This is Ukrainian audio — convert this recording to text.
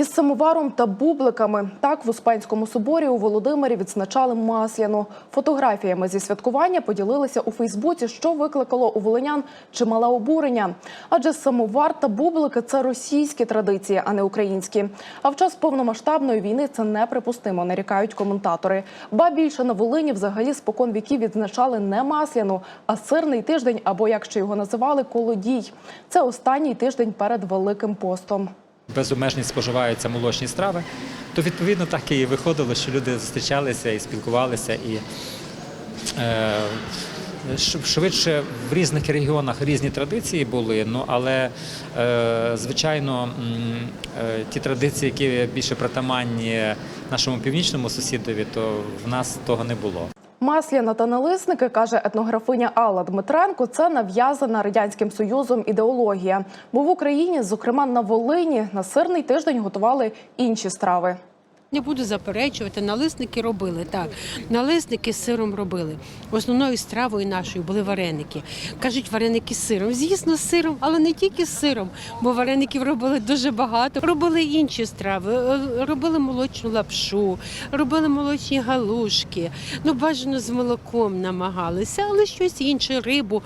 Із самоваром та бубликами так в Успенському соборі у Володимирі відзначали масляну. Фотографіями зі святкування поділилися у Фейсбуці, що викликало у волинян чимале обурення. Адже самовар та бублики це російські традиції, а не українські. А в час повномасштабної війни це неприпустимо, нарікають коментатори. Ба більше на Волині взагалі спокон віків відзначали не масляну, а сирний тиждень, або як ще його називали, колодій. Це останній тиждень перед Великим постом. Безобмежні споживаються молочні страви, то відповідно так і виходило, що люди зустрічалися і спілкувалися, і е, швидше в різних регіонах різні традиції були. Ну але е, звичайно, е, ті традиції, які більше притаманні нашому північному сусідові, то в нас того не було. Масляна та налисники, каже етнографиня Алла Дмитренко, це нав'язана радянським союзом ідеологія. Бо в Україні, зокрема на Волині, на сирний тиждень готували інші страви. Не буду заперечувати, налисники робили так. Налисники з сиром робили. Основною стравою нашою були вареники. Кажуть, вареники з сиром. Звісно, з сиром, але не тільки з сиром, бо вареників робили дуже багато. Робили інші страви, е, робили молочну лапшу, робили молочні галушки. Ну, бажано з молоком намагалися, але щось інше, рибу.